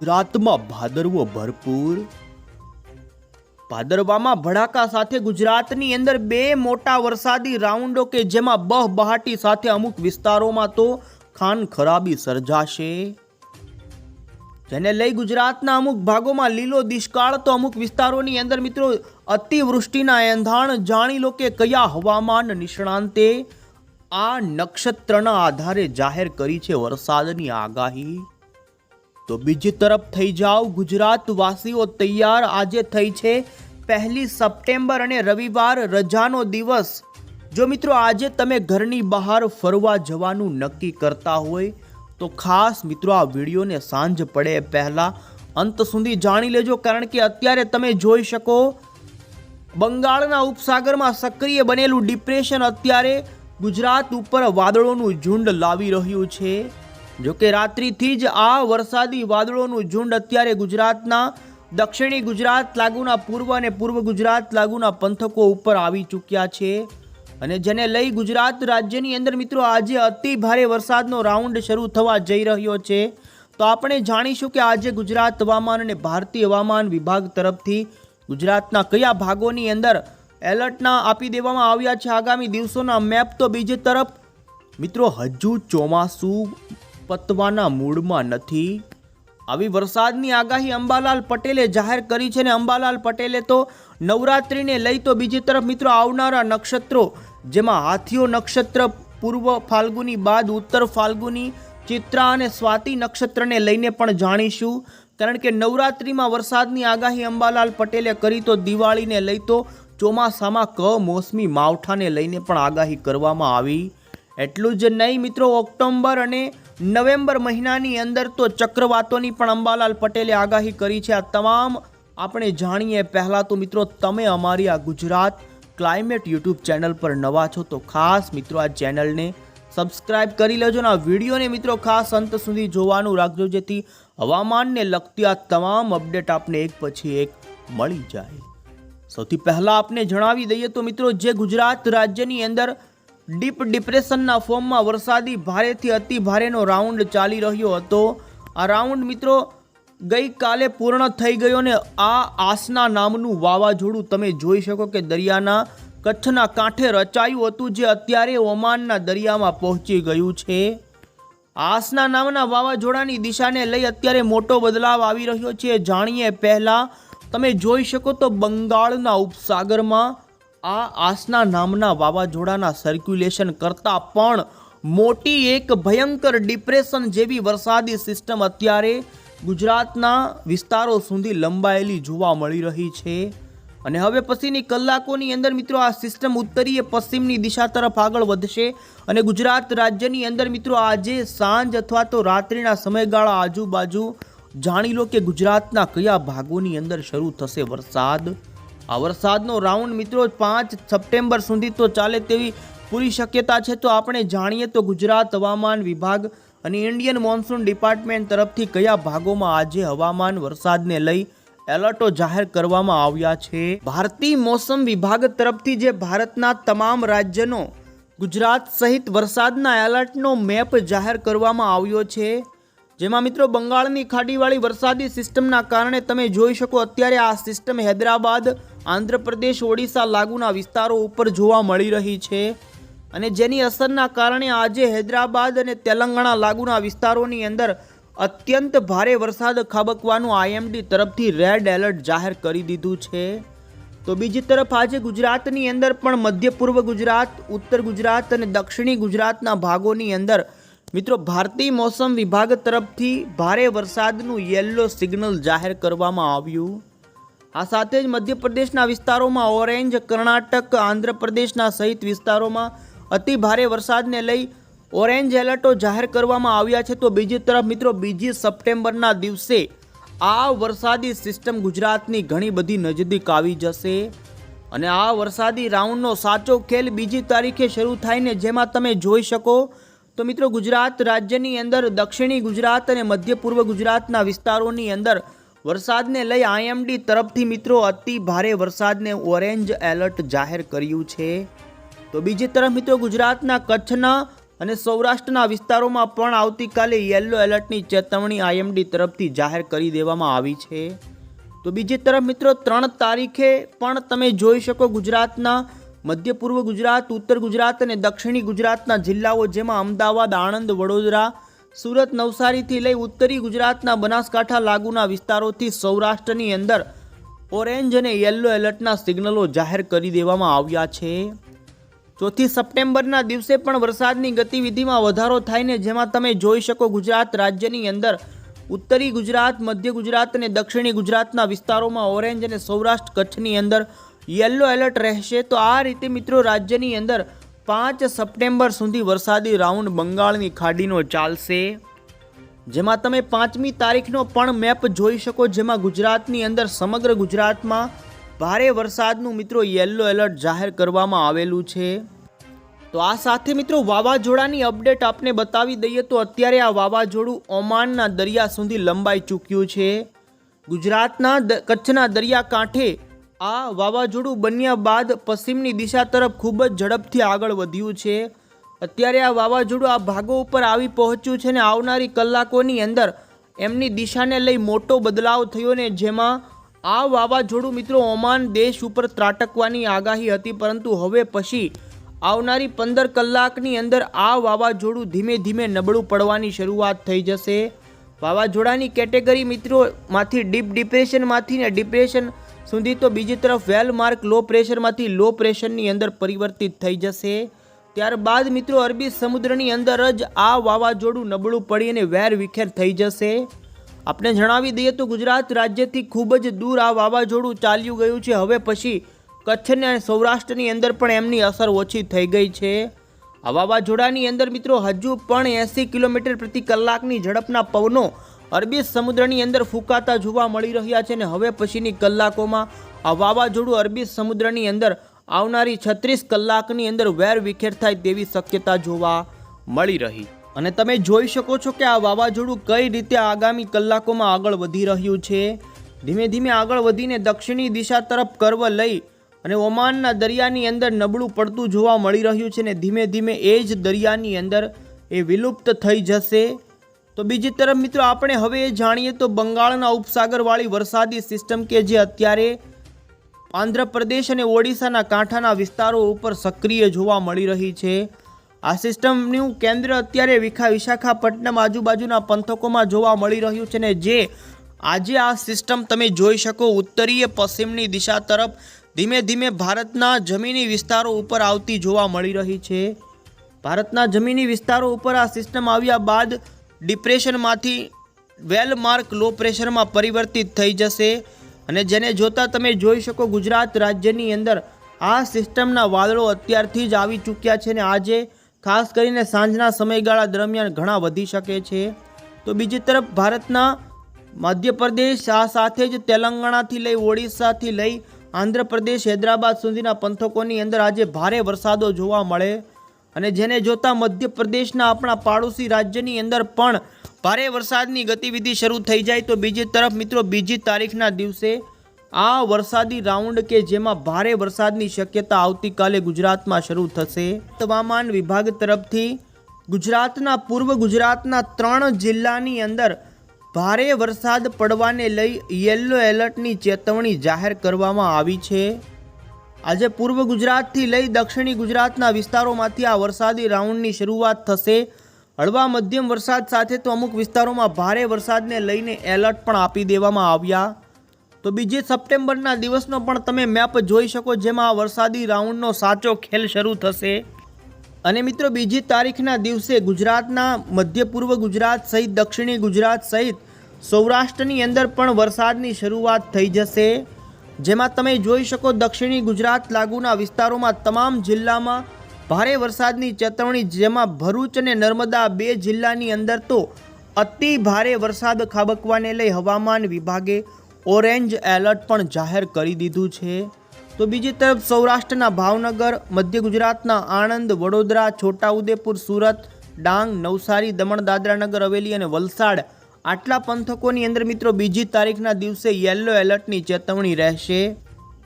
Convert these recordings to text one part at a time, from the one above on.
ગુજરાતમાં ભાદરવો ભરપૂર. ભાદરવામાં ભડાકા સાથે ગુજરાતની અંદર બે મોટા વરસાદી રાઉન્ડો કે જેમાં બહ બહાટી સાથે અમુક વિસ્તારોમાં તો ખાન ખરાબી સર્જાશે. જેને લઈ ગુજરાતના અમુક ભાગોમાં લીલો દુષ્કાળ તો અમુક વિસ્તારોની અંદર મિત્રો અતિવૃષ્ટિના એંધાણ જાણી લો કે કયા હવામાન નિષ્ણાંતે આ નક્ષત્રના આધારે જાહેર કરી છે વરસાદની આગાહી. તો બીજી તરફ થઈ જાઓ ગુજરાતવાસીઓ તૈયાર. આજે થઈ છે પહેલી સપ્ટેમ્બર અને રવિવાર રજાનો દિવસ. જો મિત્રો આજે તમે ઘરની બહાર ફરવા જવાનું નક્કી કરતા હોય, તો ખાસ મિત્રો આ વિડીયોને સાંજ પડે પહેલાં અંત સુધી જાણી લેજો, કારણ કે અત્યારે તમે જોઈ શકો બંગાળના ઉપસાગરમાં સક્રિય બનેલું ડિપ્રેશન અત્યારે ગુજરાત ઉપર વાદળોનું ઝુંડ લાવી રહ્યું છે. જો કે રાત્રિથી જ આ વરસાદી વાદળોનું ઝુંડ અત્યારે ગુજરાતના, દક્ષિણી ગુજરાત લાગુના પૂર્વ અને પૂર્વ ગુજરાત લાગુના પંથકો ઉપર આવી ચૂક્યા છે. અને જેને લઈ ગુજરાત રાજ્યની અંદર મિત્રો આજે અતિ ભારે વરસાદનો રાઉન્ડ શરૂ થવા જઈ રહ્યો છે. તો આપણે જાણીશું કે આજે ગુજરાત હવામાન અને ભારતીય હવામાન વિભાગ તરફથી ગુજરાતના કયા ભાગોની અંદર એલર્ટના આપી દેવામાં આવ્યા છે આગામી દિવસોના મેપ તો બીજી તરફ. મિત્રો હજુ ચોમાસું પતવાના મૂડમાં નથી. આવી વરસાદની આગાહી અંબાલાલ પટેલે જાહેર કરી છે ને અંબાલાલ પટેલે તો નવરાત્રિને લઈ તો બીજી તરફ મિત્રો આવનારા નક્ષત્રો, જેમાં હાથીઓ નક્ષત્ર, પૂર્વ ફાલ્ગુની બાદ ઉત્તર ફાલ્ગુની, ચિત્રા અને સ્વાતિ નક્ષત્રને લઈને પણ જાણીશું. કારણ કે નવરાત્રિમાં વરસાદની આગાહી અંબાલાલ પટેલે કરી તો દિવાળીને લઈ તો ચોમાસામાં કમોસમી માવઠાને લઈને પણ આગાહી કરવામાં આવી. એટલું જ નહીં મિત્રો ઓક્ટોબર અને નવેમ્બર મહિનાની અંદર તો ચક્રવાતોની પણ અંબાલાલ પટેલે આગાહી કરી છે આ તમામ આપણે જાણીએ. પહેલાં તો મિત્રો, તમે અમારી આ ગુજરાત ક્લાઇમેટ યુટ્યુબ ચેનલ પર નવા છો તો ખાસ મિત્રો આ ચેનલને સબસ્ક્રાઇબ કરી લેજો આ વિડીયોને મિત્રો ખાસ અંત સુધી જોવાનું રાખજો જેથી હવામાનને લગતી આ તમામ અપડેટ આપને એક પછી એક મળી જાય. સૌથી પહેલાં આપને જણાવી દઈએ તો મિત્રો, જે ગુજરાત રાજ્યની અંદર ડીપ ડિપ્રેશનના ફોર્મમાં વરસાદી ભારેથી અતિ ભારેનો રાઉન્ડ ચાલી રહ્યો હતો. આ રાઉન્ડ મિત્રો ગઈકાલે પૂર્ણ થઈ ગયો ને આ આસના નામનું વાવાઝોડું તમે જોઈ શકો કે દરિયાના કચ્છના કાંઠે રચાયું હતું જે અત્યારે ઓમાનના દરિયામાં પહોંચી ગયું છે. આસના નામના વાવાઝોડાની દિશાને લઈ અત્યારે મોટો બદલાવ આવી રહ્યો છે. જાણીએ પહેલાં તમે જોઈ શકો તો બંગાળના ઉપસાગરમાં આ આસના નામના વાવાઝોડાના સર્ક્યુલેશન કરતાં પણ મોટી એક ભયંકર ડિપ્રેશન જેવી વરસાદી સિસ્ટમ અત્યારે ગુજરાતના વિસ્તારો સુધી લંબાયેલી જોવા મળી રહી છે. અને હવે પછીની કલાકોની અંદર મિત્રો આ સિસ્ટમ ઉત્તરીય પશ્ચિમની દિશા તરફ આગળ વધશે અને ગુજરાત રાજ્યની અંદર મિત્રો આજે સાંજ અથવા તો રાત્રિના સમયગાળા આજુબાજુ જાણી લો કે ગુજરાતના કયા ભાગોની અંદર શરૂ થશે વરસાદ. આ વરસાદનો રાઉન્ડ મિત્રો પાંચ સપ્ટેમ્બર સુધી તો ચાલે તેવી પૂરી શક્યતા છે. તો આપણે જાણીએ તો ગુજરાત હવામાન વિભાગ અને ઇન્ડિયન મોન્સૂન ડિપાર્ટમેન્ટ તરફથી કયા ભાગોમાં આજે હવામાન વરસાદને લઈ એલર્ટો જાહેર કરવામાં આવ્યા છે? ભારતીય મોસમ વિભાગ તરફથી જે ભારતના તમામ રાજ્યનો ગુજરાત સહિત વરસાદના એલર્ટનો મેપ જાહેર કરવામાં આવ્યો છે. જેમાં મિત્રો બંગાળની ખાડીવાળી વરસાદી સિસ્ટમના કારણે તમે જોઈ શકો અત્યારે આ સિસ્ટમ હૈદરાબાદ આંધ્રપ્રદેશ, ઓડિશા લાગુના વિસ્તારો ઉપર જોવા મળી રહી છે અને જેની અસરના કારણે આજે હૈદરાબાદ અને તેલંગાણા લાગુના વિસ્તારોની અંદર અત્યંત ભારે વરસાદ ખાબકવાનું આઈએમડી તરફથી રેડ એલર્ટ જાહેર કરી દીધું છે. તો બીજી તરફ આજે ગુજરાતની અંદર પણ મધ્ય પૂર્વ ગુજરાત, ઉત્તર ગુજરાત અને દક્ષિણી ગુજરાતના ભાગોની અંદર મિત્રો ભારતીય મોસમ વિભાગ તરફથી ભારે વરસાદનું યલો સિગ્નલ જાહેર કરવામાં આવ્યું. આ સાથે જ મધ્યપ્રદેશના વિસ્તારોમાં ઓરેન્જ, કર્ણાટક, આંધ્રપ્રદેશના સહિત વિસ્તારોમાં અતિ ભારે વરસાદને લઈ ઓરેન્જ એલર્ટો જાહેર કરવામાં આવ્યા છે. તો બીજી તરફ મિત્રો, બીજી સપ્ટેમ્બરના દિવસે આ વરસાદી સિસ્ટમ ગુજરાતની ઘણી બધી નજદીક આવી જશે અને આ વરસાદી રાઉન્ડનો સાચો ખેલ બીજી તારીખે શરૂ થાય ને જેમાં તમે જોઈ શકો. તો મિત્રો, ગુજરાત રાજ્યની અંદર દક્ષિણી ગુજરાત અને મધ્ય પૂર્વ ગુજરાતના વિસ્તારોની અંદર વરસાદને લઈ આઈએમડી તરફથી મિત્રો અતિ ભારે વરસાદને ઓરેન્જ એલર્ટ જાહેર કર્યું છે. તો બીજી તરફ મિત્રો ગુજરાતના કચ્છના અને સૌરાષ્ટ્રના વિસ્તારોમાં પણ આવતીકાલે યલો એલર્ટની ચેતવણી આઈએમડી તરફથી જાહેર કરી દેવામાં આવી છે. તો બીજી તરફ મિત્રો ત્રણ તારીખે પણ તમે જોઈ શકો ગુજરાતના મધ્ય પૂર્વ ગુજરાત, ઉત્તર ગુજરાત અને દક્ષિણી ગુજરાતના જિલ્લાઓ જેમાં અમદાવાદ, આણંદ, વડોદરા સુરત નવસારીથી લઈ ઉત્તરી ગુજરાતના બનાસકાંઠા લાગુના વિસ્તારોથી સૌરાષ્ટ્રની અંદર ઓરેન્જ અને યલો એલર્ટના સિગ્નલો જાહેર કરી દેવામાં આવ્યા છે. ચોથી સપ્ટેમ્બરના દિવસે પણ વરસાદની ગતિવિધિમાં વધારો થાય ને જેમાં તમે જોઈ શકો ગુજરાત રાજ્યની અંદર ઉત્તરી ગુજરાત, મધ્ય ગુજરાત અને દક્ષિણી ગુજરાતના વિસ્તારોમાં ઓરેન્જ અને સૌરાષ્ટ્ર કચ્છની અંદર યલો એલર્ટ રહેશે. તો આ રીતે મિત્રો રાજ્યની અંદર પાંચ સપ્ટેમ્બર સુધી વરસાદી રાઉન્ડ બંગાળની ખાડીનો ચાલશે. જેમાં તમે પાંચમી તારીખનો પણ મેપ જોઈ શકો, જેમાં ગુજરાતની અંદર સમગ્ર ગુજરાતમાં ભારે વરસાદનું મિત્રો યલો એલર્ટ જાહેર કરવામાં આવેલું છે. તો આ સાથે મિત્રો વાવાઝોડાની અપડેટ આપને બતાવી દઈએ તો અત્યારે આ વાવાઝોડું ઓમાનના દરિયા સુધી લંબાઈ ચૂક્યું છે. ગુજરાતના કચ્છના દરિયાકાંઠે આ વાવાઝોડું બન્યા બાદ પશ્ચિમની દિશા તરફ ખૂબ જ ઝડપથી આગળ વધ્યું છે. અત્યારે આ વાવાઝોડું આ ભાગો ઉપર આવી પહોંચ્યું છે ને આવનારી કલાકોની અંદર એમની દિશાને લઈ મોટો બદલાવ થયો ને જેમાં આ વાવાઝોડું મિત્રો ઓમાન દેશ ઉપર ત્રાટકવાની આગાહી હતી, પરંતુ હવે પછી આવનારી પંદર કલાકની અંદર આ વાવાઝોડું ધીમે ધીમે નબળું પડવાની શરૂઆત થઈ જશે. વાવાઝોડાની કેટેગરી મિત્રોમાંથી ડીપ ડિપ્રેશનમાંથી ને ડિપ્રેશન સુધી તો બીજી તરફ વેલ માર્ક લો પ્રેશરમાંથી લો પ્રેશરની અંદર પરિવર્તિત થઈ જશે. ત્યારબાદ મિત્રો અરબી સમુદ્રની અંદર જ આ વાવાઝોડું નબળું પડી અને વેર વિખેર થઈ જશે. આપણે જણાવી દઈએ તો ગુજરાત રાજ્યથી ખૂબ જ દૂર આ વાવાઝોડું ચાલ્યું ગયું છે. હવે પછી કચ્છને અને સૌરાષ્ટ્રની અંદર પણ એમની અસર ઓછી થઈ ગઈ છે. આ વાવાઝોડાની અંદર મિત્રો હજુ પણ એંસી કિલોમીટર પ્રતિ કલાકની ઝડપના પવનો અરબી સમુદ્રની અંદર ફૂંકાતા જોવા મળી રહ્યા છે અને હવે પછીની કલાકોમાં આ વાવાઝોડું અરબી સમુદ્રની અંદર આવનારી છત્રીસ કલાકની અંદર વેર વિખેર થાય તેવી શક્યતા જોવા મળી રહી. અને તમે જોઈ શકો છો કે આ વાવાઝોડું કઈ રીતે આગામી કલાકોમાં આગળ વધી રહ્યું છે. ધીમે ધીમે આગળ વધીને દક્ષિણી દિશા તરફ કર્વ લઈ અને ઓમાનના દરિયાની અંદર નબળું પડતું જોવા મળી રહ્યું છે ને ધીમે ધીમે એ જ દરિયાની અંદર એ વિલુપ્ત થઈ જશે. તો બીજી તરફ મિત્રો આપણે હવે જાણીએ તો બંગાળના ઉપસાગરવાળી વરસાદી સિસ્ટમ કે જે અત્યારે આંધ્રપ્રદેશ અને ઓડિશાના કાંઠાના વિસ્તારો ઉપર સક્રિય જોવા મળી રહી છે. આ સિસ્ટમનું કેન્દ્ર અત્યારે વિખા વિશાખાપટ્ટનમ આજુબાજુના પંથકોમાં જોવા મળી રહ્યું છે ને જે આજે આ સિસ્ટમ તમે જોઈ શકો ઉત્તરીય પશ્ચિમની દિશા તરફ ધીમે ધીમે ભારતના જમીની વિસ્તારો ઉપર આવતી જોવા મળી રહી છે. ભારતના જમીની વિસ્તારો ઉપર આ સિસ્ટમ આવ્યા બાદ ડિપ્રેશનમાંથી વેલ માર્ક લો પ્રેશરમાં પરિવર્તિત થઈ જશે અને જેને જોતા તમે જોઈ શકો ગુજરાત રાજ્યની અંદર આ સિસ્ટમના વાદળો અત્યારથી જ આવી ચૂક્યા છે ને આજે ખાસ કરીને સાંજના સમયગાળા દરમિયાન ઘણા વધી શકે છે. તો બીજી તરફ ભારતના મધ્યપ્રદેશ, આ સાથે જ તેલંગાણાથી લઈ ઓડિશાથી લઈ આંધ્રપ્રદેશ, હૈદરાબાદ સુધીના પંથકોની અંદર આજે ભારે વરસાદો જોવા મળે. અને જેને જોતા મધ્યપ્રદેશના આપણા પાડોશી રાજ્યની અંદર પણ ભારે વરસાદની ગતિવિધિ શરૂ થઈ જાય તો બીજી તરફ મિત્રો બીજી તારીખના દિવસે આ વરસાદી રાઉન્ડ કે જેમાં ભારે વરસાદની શક્યતા આવતીકાલે ગુજરાતમાં શરૂ થશે. હવામાન વિભાગ તરફથી ગુજરાતના પૂર્વ ગુજરાતના ત્રણ જિલ્લાની અંદર ભારે વરસાદ પડવાને લઈ યલો એલર્ટની ચેતવણી જાહેર કરવામાં આવી છે. આજે પૂર્વ ગુજરાતથી લઈ દક્ષિણી ગુજરાતના વિસ્તારોમાંથી આ વરસાદી રાઉન્ડની શરૂઆત થશે. હળવા મધ્યમ વરસાદ સાથે તો અમુક વિસ્તારોમાં ભારે વરસાદને લઈને એલર્ટ પણ આપી દેવામાં આવ્યા. તો બીજી સપ્ટેમ્બરના દિવસનો પણ તમે મેપ જોઈ શકો જેમાં આ વરસાદી રાઉન્ડનો સાચો ખેલ શરૂ થશે. અને મિત્રો બીજી તારીખના દિવસે ગુજરાતના મધ્ય પૂર્વ ગુજરાત સહિત દક્ષિણી ગુજરાત સહિત સૌરાષ્ટ્રની અંદર પણ વરસાદની શરૂઆત થઈ જશે. જેમાં તમે જોઈ શકો દક્ષિણી ગુજરાત લાગુના વિસ્તારોમાં તમામ જિલ્લામાં ભારે વરસાદની ચેતવણી, જેમાં ભરૂચ અને નર્મદા બે જિલ્લાની અંદર તો અતિ ભારે વરસાદ ખાબકવાને લઈ હવામાન વિભાગે ઓરેન્જ એલર્ટ પણ જાહેર કરી દીધું છે. તો બીજી તરફ સૌરાષ્ટ્રના ભાવનગર, મધ્ય ગુજરાતના આણંદ, વડોદરા, છોટાઉદેપુર, સુરત, ડાંગ, નવસારી, દમણ દાદરાનગર હવેલી અને વલસાડ આટલા પંથકોની અંદર મિત્રો બીજી તારીખના દિવસે યલો એલર્ટની ચેતવણી રહેશે.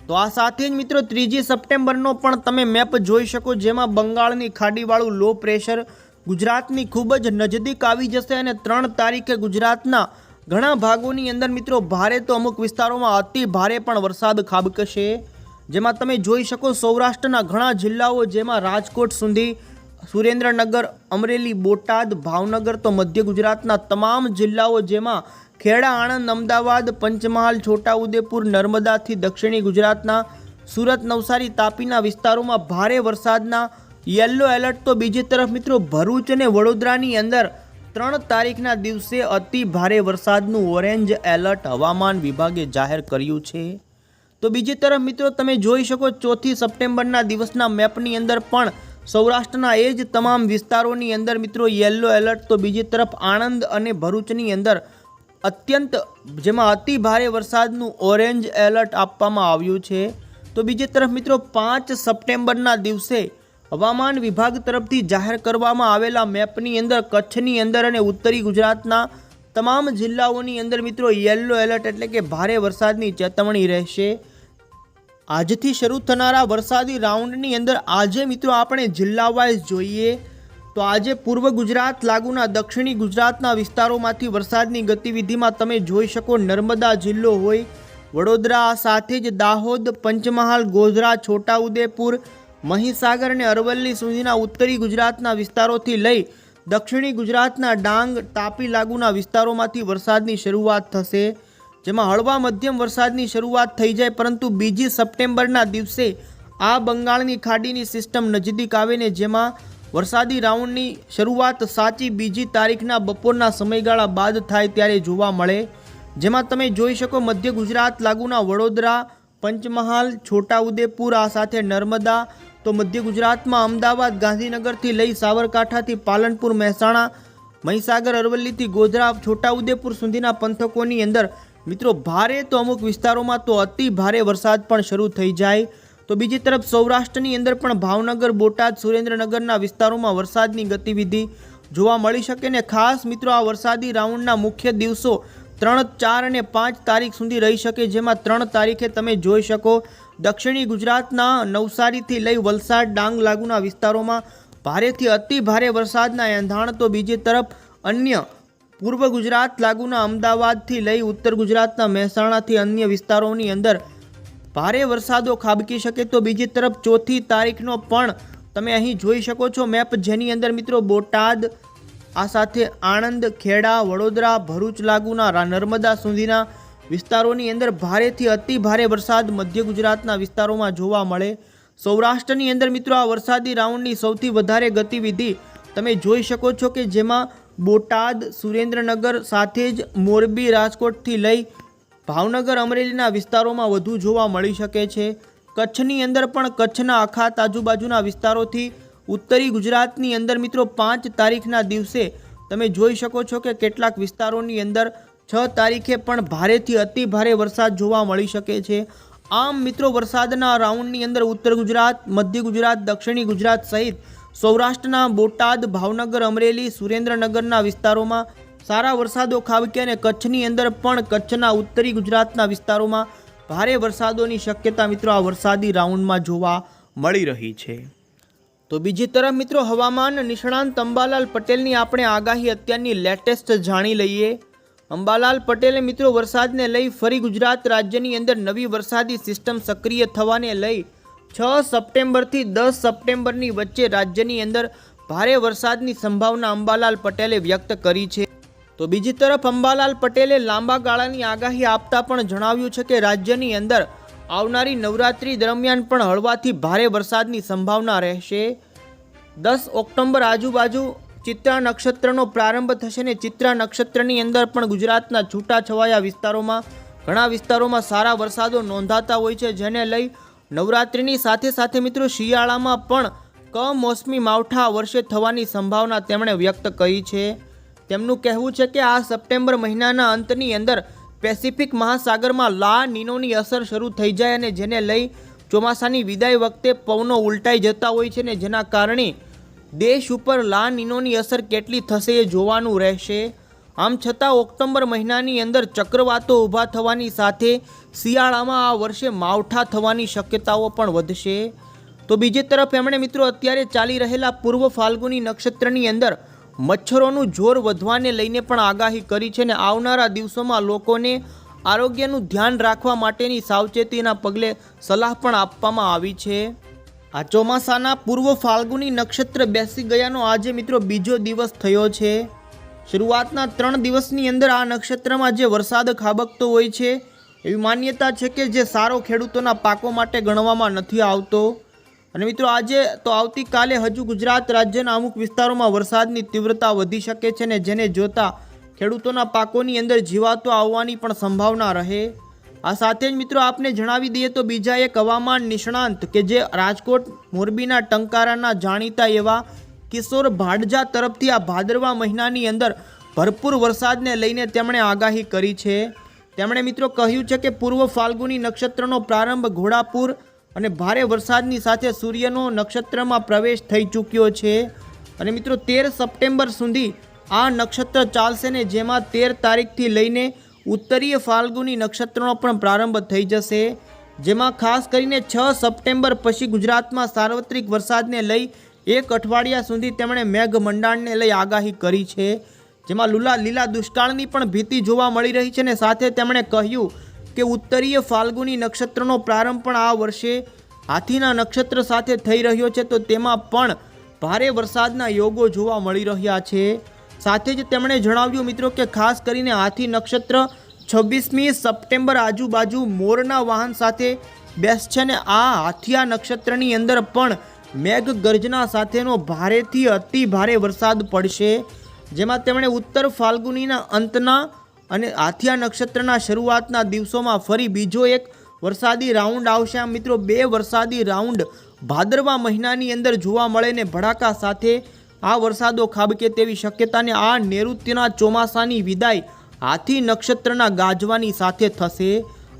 તો આ સાથે જ મિત્રો ત્રીજી સપ્ટેમ્બરનો પણ તમે મેપ જોઈ શકો જેમાં બંગાળની ખાડીવાળું લો પ્રેશર ગુજરાતની ખૂબ જ નજદીક આવી જશે અને ત્રણ તારીખે ગુજરાતના ઘણા ભાગોની અંદર મિત્રો ભારે તો અમુક વિસ્તારોમાં અતિ ભારે પણ વરસાદ ખાબકશે. જેમાં તમે જોઈ શકો સૌરાષ્ટ્રના ઘણા જિલ્લાઓ જેમાં રાજકોટ સુધી સુરેન્દ્રનગર, અમરેલી, બોટાદ, ભાવનગર તો મધ્ય ગુજરાતના તમામ જિલ્લાઓ જેમાં ખેડા, આણંદ, અમદાવાદ, પંચમહાલ, છોટાઉદેપુર, નર્મદાથી દક્ષિણી ગુજરાતના સુરત, નવસારી, તાપીના વિસ્તારોમાં ભારે વરસાદના યલો એલર્ટ તો બીજી તરફ મિત્રો ભરૂચ અને વડોદરાની અંદર ત્રણ તારીખના દિવસે અતિ ભારે વરસાદનું ઓરેન્જ એલર્ટ હવામાન વિભાગે જાહેર કર્યું છે. તો બીજી તરફ મિત્રો તમે જોઈ શકો ચોથી સપ્ટેમ્બરના દિવસના મેપની અંદર પણ સૌરાષ્ટ્રના એ જ તમામ વિસ્તારોની અંદર મિત્રો યલો એલર્ટ, તો બીજી તરફ આણંદ અને ભરૂચની અંદર અત્યંત જેમાં અતિ ભારે વરસાદનું ઓરેન્જ એલર્ટ આપવામાં આવ્યું છે. તો બીજી તરફ મિત્રો પાંચ સપ્ટેમ્બરના દિવસે હવામાન વિભાગ તરફથી જાહેર કરવામાં આવેલા મેપની અંદર, કચ્છની અંદર અને ઉત્તરી ગુજરાતના તમામ જિલ્લાઓની અંદર મિત્રો યલો એલર્ટ એટલે કે ભારે વરસાદની ચેતવણી રહેશે. આજથી શરૂ થનારા વરસાદી રાઉન્ડની અંદર આજે મિત્રો આપણે જિલ્લા વાઇઝ જોઈએ તો આજે પૂર્વ ગુજરાત, લાગુના દક્ષિણી ગુજરાતના વિસ્તારોમાંથી વરસાદની ગતિવિધિમાં તમે જોઈ શકો નર્મદા જિલ્લો હોય, વડોદરા સાથે જ દાહોદ, પંચમહાલ, ગોધરા, છોટાઉદેપુર, મહીસાગર અને અરવલ્લી સુધીના ઉત્તરી ગુજરાતના વિસ્તારોથી લઈ દક્ષિણી ગુજરાતના ડાંગ, તાપી, લાગુના વિસ્તારોમાંથી વરસાદની શરૂઆત થશે. જેમાં હળવા મધ્યમ વરસાદની શરૂઆત થઈ જાય, પરંતુ બીજી સપ્ટેમ્બરના દિવસે આ બંગાળની ખાડીની સિસ્ટમ નજીક આવે ને જેમાં વરસાદી રાઉન્ડની શરૂઆત સાચી બીજી તારીખના બપોરના સમયગાળા બાદ થાય ત્યારે જોવા મળે. જેમાં તમે જોઈ શકો મધ્ય ગુજરાત લાગુના વડોદરા, પંચમહાલ, છોટાઉદેપુર, આ સાથે નર્મદા, તો મધ્ય ગુજરાતમાં અમદાવાદ, ગાંધીનગરથી લઈ સાબરકાંઠાથી પાલનપુર, મહેસાણા, મહીસાગર, અરવલ્લીથી ગોધરા, છોટાઉદેપુર સુધીના પંથકોની અંદર મિત્રો, ભારે તો અમુક વિસ્તારોમાં તો અતિ ભારે વરસાદ પણ શરૂ થઈ જાય. તો બીજી તરફ સૌરાષ્ટ્રની અંદર પણ ભાવનગર, બોટાદ, સુરેન્દ્રનગરના વિસ્તારોમાં વરસાદની ગતિવિધિ જોવા મળી શકે ને ખાસ મિત્રો, આ વરસાદી રાઉન્ડના મુખ્ય દિવસો ત્રણ, ચાર અને પાંચ તારીખ સુધી રહી શકે, જેમાં ત્રણ તારીખે તમે જોઈ શકો. દક્ષિણી ગુજરાતના નવસારીથી લઈ વલસાડ, ડાંગ લાગુના વિસ્તારોમાં ભારેથી અતિ ભારે વરસાદના એંધાણ. તો બીજી તરફ અન્ય પૂર્વ ગુજરાત લાગુના અમદાવાદથી લઈ ઉત્તર ગુજરાતના મહેસાણાથી અન્ય વિસ્તારોની અંદર ભારે વરસાદો ખાબકી શકે તો બીજી તરફ ચોથી તારીખનો પણ તમે અહીં જોઈ શકો છો મેપ. જેની અંદર મિત્રો બોટાદ, આ સાથે આણંદ, ખેડા, વડોદરા, ભરૂચ લાગુના નર્મદા સુધીના વિસ્તારોની અંદર ભારેથી અતિ ભારે વરસાદ મધ્ય ગુજરાતના વિસ્તારોમાં જોવા મળે. સૌરાષ્ટ્રની અંદર મિત્રો આ વરસાદી રાઉન્ડની સૌથી વધારે ગતિવિધિ તમે જોઈ શકો છો કે જેમાં બોટાદ સુરેન્દ્રનગર સાથે જ મોરબી રાજકોટથી લઈ ભાવનગર અમરેલીના વિસ્તારોમાં વધુ જોવા મળી શકે છે. કચ્છની અંદર પણ કચ્છના અખાત આજુબાજુના વિસ્તારોથી ઉત્તરી ગુજરાતની અંદર મિત્રો પાંચ તારીખના દિવસે તમે જોઈ શકો છો કે કેટલાક વિસ્તારોની અંદર છ તારીખે પણ ભારેથી અતિ ભારે વરસાદ જોવા મળી શકે છે. આમ મિત્રો વરસાદના રાઉન્ડની અંદર ઉત્તર ગુજરાત, મધ્ય ગુજરાત, દક્ષિણી ગુજરાત સહિત સૌરાષ્ટ્રના બોટાદ, ભાવનગર, અમરેલી, સુરેન્દ્રનગરના વિસ્તારોમાં સારા વરસાદો ખાબક્યા અને કચ્છની અંદર પણ કચ્છના ઉત્તરી ગુજરાતના વિસ્તારોમાં ભારે વરસાદોની શક્યતા મિત્રો આ વરસાદી રાઉન્ડમાં જોવા મળી રહી છે. તો બીજી તરફ મિત્રો હવામાન, નિષ્ણાંત અંબાલાલ પટેલની આપણે આગાહી અત્યારની લેટેસ્ટ જાણી લઈએ. અંબાલાલ પટેલે મિત્રો વરસાદને લઈ ફરી ગુજરાત રાજ્યની અંદર નવી વરસાદી સિસ્ટમ સક્રિય થવાને લઈ છ સપ્ટેમ્બરથી દસ સપ્ટેમ્બરની વચ્ચે રાજ્યની અંદર ભારે વરસાદની સંભાવના અંબાલાલ પટેલે વ્યક્ત કરી છે. તો બીજી તરફ અંબાલાલ પટેલે લાંબા ગાળાની આગાહી આપતા પણ જણાવ્યું છે કે રાજ્યની અંદર આવનારી નવરાત્રી દરમિયાન પણ હળવાથી ભારે વરસાદની સંભાવના રહેશે. દસ ઓક્ટોબર આજુબાજુ ચિત્રા નક્ષત્રનો પ્રારંભ થશે ને ચિત્રા નક્ષત્રની અંદર પણ ગુજરાતના છૂટાછવાયા વિસ્તારોમાં ઘણા વિસ્તારોમાં સારા વરસાદો નોંધાતા હોય છે, જેને લઈ નવરાત્રિની સાથે સાથે મિત્રો શિયાળામાં પણ કમોસમી માવઠા વર્ષે થવાની સંભાવના તેમણે વ્યક્ત કરી છે. તેમનું કહેવું છે કે આ સપ્ટેમ્બર મહિનાના અંતની અંદર પેસિફિક મહાસાગરમાં લા નીનોની અસર શરૂ થઈ જાય અને જેને લઈ ચોમાસાની વિદાય વખતે પવનો ઉલટાઈ જતા હોય છે ને જેના કારણે દેશ ઉપર લા નીનોની અસર કેટલી થશે એ જોવાનું રહેશે. આમ છતાં ઓક્ટોબર મહિનાની અંદર ચક્રવાતો ઊભા થવાની સાથે શિયાળામાં આ વર્ષે માવઠા થવાની શક્યતાઓ પણ વધશે. તો બીજી તરફ એમણે મિત્રો અત્યારે ચાલી રહેલા પૂર્વ ફાલ્ગુની નક્ષત્રની અંદર મચ્છરોનું જોર વધવાને લઈને પણ આગાહી કરી છે ને આવનારા દિવસોમાં લોકોને આરોગ્યનું ધ્યાન રાખવા માટેની સાવચેતીના પગલે સલાહ પણ આપવામાં આવી છે. આ ચોમાસાના પૂર્વ ફાલ્ગુની નક્ષત્ર બેસી ગયાનો આજે મિત્રો બીજો દિવસ થયો છે. શરૂઆતના ત્રણ દિવસની અંદર આ નક્ષત્રમાં જે વરસાદ ખાબકતો હોય છે, એવી માન્યતા છે કે જે સારો ખેડૂતોના પાકો માટે ગણવામાં નથી આવતો. અને મિત્રો, આજે તો આવતીકાલે હજુ ગુજરાત રાજ્યના અમુક વિસ્તારોમાં વરસાદની તીવ્રતા વધી શકે છે ને જેને જોતા ખેડૂતોના પાકોની અંદર જીવાતો આવવાની પણ સંભાવના રહે. આ સાથે જ મિત્રો, આપને જણાવી દઈએ તો બીજા એક હવામાન નિષ્ણાંત કે જે રાજકોટ મોરબીના ટંકારાના જાણીતા એવા કિશોર ભાડજા તરફથી આ ભાદરવા મહિનાની અંદર ભરપૂર વરસાદને લઈને તેમણે આગાહી કરી છે. તેમણે મિત્રો કહ્યું છે કે પૂર્વ ફાલ્ગુની નક્ષત્રનો પ્રારંભ ઘોડાપુર અને ભારે વરસાદની સાથે સૂર્યનો નક્ષત્રમાં પ્રવેશ થઈ ચૂક્યો છે. અને મિત્રો તેર સપ્ટેમ્બર સુધી આ નક્ષત્ર ચાલશે ને જેમાં તેર તારીખથી લઈને ઉત્તરીય ફાલ્ગુની નક્ષત્રનો પણ પ્રારંભ થઈ જશે. જેમાં ખાસ કરીને છ સપ્ટેમ્બર પછી ગુજરાતમાં સાર્વત્રિક વરસાદને લઈ એક અઠવાડિયા સુધી તેમણે મેઘમંડાણને લઈ આગાહી કરી છે, જેમાં લુલા લીલા દુષ્કાળની પણ ભીતિ જોવા મળી રહી છે ને સાથે તેમણે કહ્યું કે ઉત્તરીય ફાલ્ગુની નક્ષત્રનો પ્રારંભ પણ આ વર્ષે હાથીના નક્ષત્ર સાથે થઈ રહ્યો છે, તો તેમાં પણ ભારે વરસાદના યોગો જોવા મળી રહ્યા છે. સાથે જ તેમણે જણાવ્યું, મિત્રો, કે ખાસ કરીને હાથી નક્ષત્ર છવ્વીસમી સપ્ટેમ્બર આજુબાજુ મોરના વાહન સાથે બેસશે ને આ હાથિયા નક્ષત્રની અંદર પણ મેઘ ગર્જના સાથેનો ભારેથી અતિ ભારે વરસાદ પડશે, જેમાં તેમણે ઉત્તર ફાલ્ગુનીના અંતના અને આથિયા નક્ષત્રના શરૂઆતના દિવસોમાં ફરી બીજો એક વરસાદી રાઉન્ડ આવશે. આમ મિત્રો, બે વરસાદી રાઉન્ડ ભાદરવા મહિનાની અંદર જોવા મળે ને ભડાકા સાથે આ વરસાદો ખાબકે તેવી શક્યતાને આ નૈઋત્યના ચોમાસાની વિદાય હાથી નક્ષત્રના ગાજવાની સાથે થશે.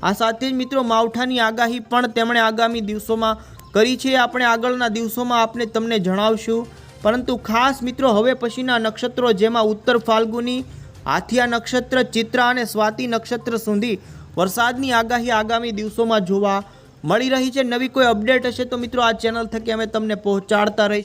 આ સાથે જ મિત્રો, માવઠાની આગાહી પણ તેમણે આગામી દિવસોમાં કરી છે આપણે આગળના દિવસોમાં આપણે તમને જણાવશું. પરંતુ ખાસ મિત્રો, હવે પછીના નક્ષત્રો જેમાં ઉત્તર ફાલ્ગુની હાથિયા નક્ષત્ર, ચિત્રા અને સ્વાતિ નક્ષત્ર સુધી વરસાદની આગાહી આગામી દિવસોમાં જોવા મળી રહી છે. નવી કોઈ અપડેટ હશે તો મિત્રો આ ચેનલ થકી અમે તમને પહોંચાડતા રહીશું.